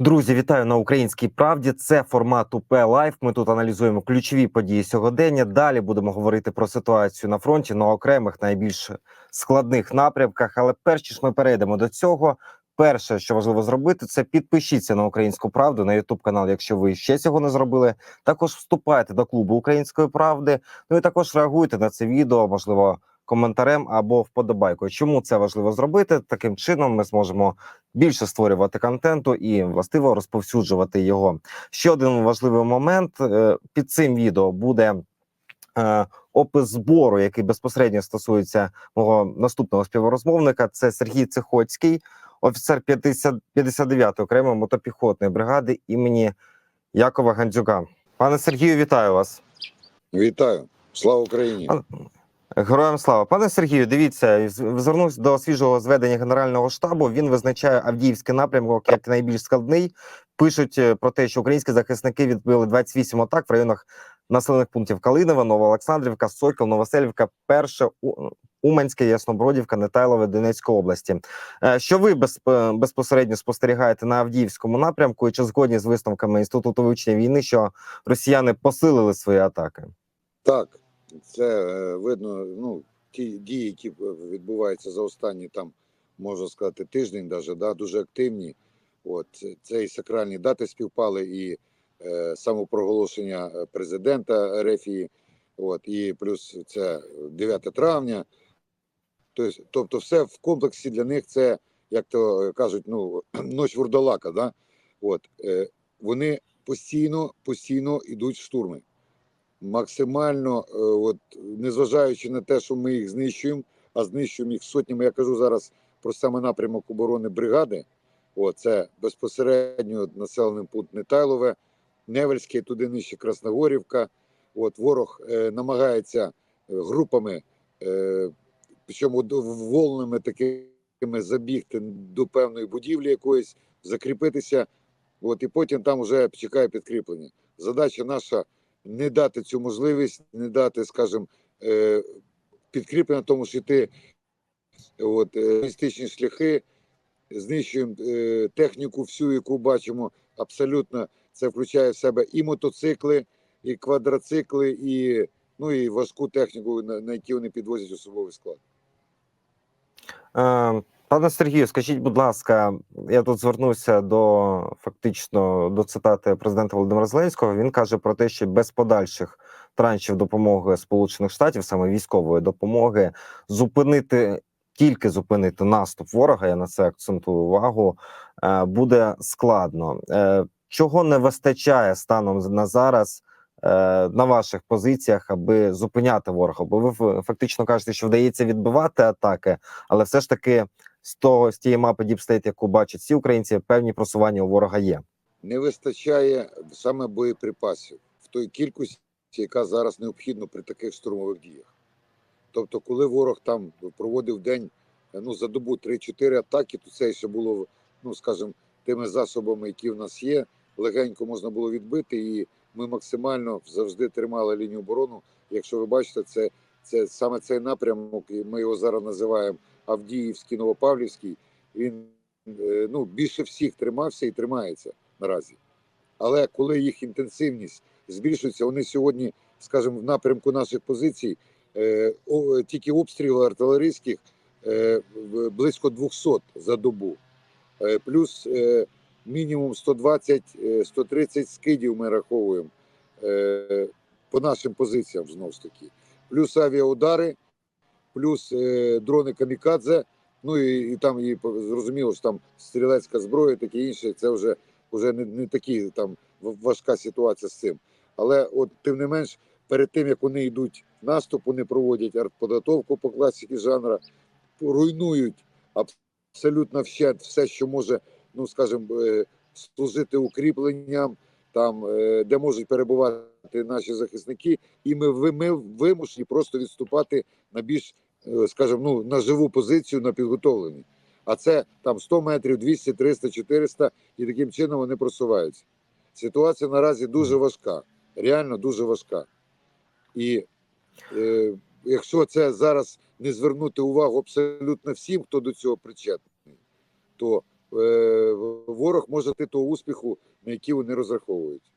Друзі, вітаю на українській правді. Це формат УП Лайф. Ми тут аналізуємо ключові події сьогодення. Далі будемо говорити про ситуацію на фронті на окремих найбільш складних напрямках. Але перш ніж ми перейдемо до цього, перше, що важливо зробити, це підпишіться на українську правду на Ютуб канал, якщо ви ще цього не зробили. Також вступайте до клубу української правди. Ну і також реагуйте на це відео, можливо. Коментарем або вподобайкою. Чому це важливо зробити? Таким чином ми зможемо більше створювати контенту і властиво розповсюджувати його. Ще один важливий момент е, під цим відео буде е, опис збору, який безпосередньо стосується мого наступного співрозмовника. Це Сергій Цихоцький, офіцер 50, 59-ї окремої мотопіхотної бригади імені Якова Гандзюка. Пане Сергію, вітаю вас. Вітаю, слава Україні. Героям слава, пане Сергію. Дивіться, звернувся до свіжого зведення генерального штабу. Він визначає Авдіївський напрямок як найбільш складний. Пишуть е, про те, що українські захисники відбили 28 атак в районах населених пунктів Калинова, Новоолександрівка, Сокіл, Новоселівка, Перше, Уманське, Яснобродівка, Нетайлове, Донецької області. Е, Що ви е, безпосередньо спостерігаєте на Авдіївському напрямку, і чи згодні з висновками інституту вивчення війни, що росіяни посилили свої атаки? Так, це е, видно. Ну, ті дії, які е, відбуваються за останні там, можна сказати, тиждень, даже, да, дуже активні. От це- і сакральні дати співпали, і е, самопроголошення е, президента Рефії, от і плюс це 9 травня. Тобто, все в комплексі для них це, як то кажуть, ну ноч вурдалака. Да? От е, вони постійно, постійно йдуть в штурми максимально, е, от незважаючи на те, що ми їх знищуємо, а знищуємо їх сотнями. Я кажу зараз про саме напрямок оборони бригади. О, це безпосередньо населений пункт Нетайлове, Невельське, туди нижче Красногорівка. От ворог е, намагається е, групами, е, причому волними такими забігти до певної будівлі якоїсь, закріпитися. От і потім там вже чекає підкріплення. Задача наша не дати цю можливість, не дати, скажімо, е, підкріплення, тому що йти от, е, містичні шляхи, знищуємо е, техніку всю, яку бачимо, абсолютно це включає в себе і мотоцикли, і квадроцикли, і, ну, і важку техніку, на, на які вони підвозять особовий склад. Пане Сергію, скажіть, будь ласка, я тут звернувся до фактично до цитати президента Володимира Зеленського. Він каже про те, що без подальших траншів допомоги Сполучених Штатів, саме військової допомоги, зупинити тільки зупинити наступ ворога. Я на це акцентую увагу. е, Буде складно. Е, Чого не вистачає станом на зараз? е, На ваших позиціях, аби зупиняти ворога, бо ви фактично кажете, що вдається відбивати атаки, але все ж таки з того з тієї мапи Deep State, яку бачать всі українці, певні просування у ворога є. Не вистачає саме боєприпасів в той кількості, яка зараз необхідна при таких штурмових діях. Тобто, коли ворог там проводив день ну, за добу 3-4 атаки, то це ще було, ну скажімо, тими засобами, які в нас є, легенько можна було відбити, і ми максимально завжди тримали лінію оборону. Якщо ви бачите, це, це саме цей напрямок, і ми його зараз називаємо Авдіївський, Новопавлівський. Він е, ну, більше всіх тримався і тримається наразі. Але коли їх інтенсивність збільшується, вони сьогодні, скажімо, в напрямку наших позицій, е, тільки обстріли артилерійських е, близько 200 за добу, плюс мінімум 120-130 скидів ми раховуємо по нашим позиціям знову ж таки, плюс авіаудари, плюс е, дрони камікадзе. Ну і, і там і зрозуміло, що там стрілецька зброя, таке інше. Це вже вже не, не такі там важка ситуація з цим. Але от тим не менш, перед тим як вони йдуть наступ, вони проводять артподготовку по класиці жанра, руйнують абсолютно вщент все, що може, ну скажімо, е, служити укріпленням, там е, де можуть перебувати наші захисники, і ми, ми вимушені просто відступати на більш, е, скажімо, ну на живу позицію, на підготовлені. А це там 100 метрів, 200, 300, 400, і таким чином вони просуваються. Ситуація наразі дуже важка, реально дуже важка. І е, якщо це зараз не звернути увагу абсолютно всім, хто до цього причетний, то е, ворог може дати того успіху, на який вони розраховують.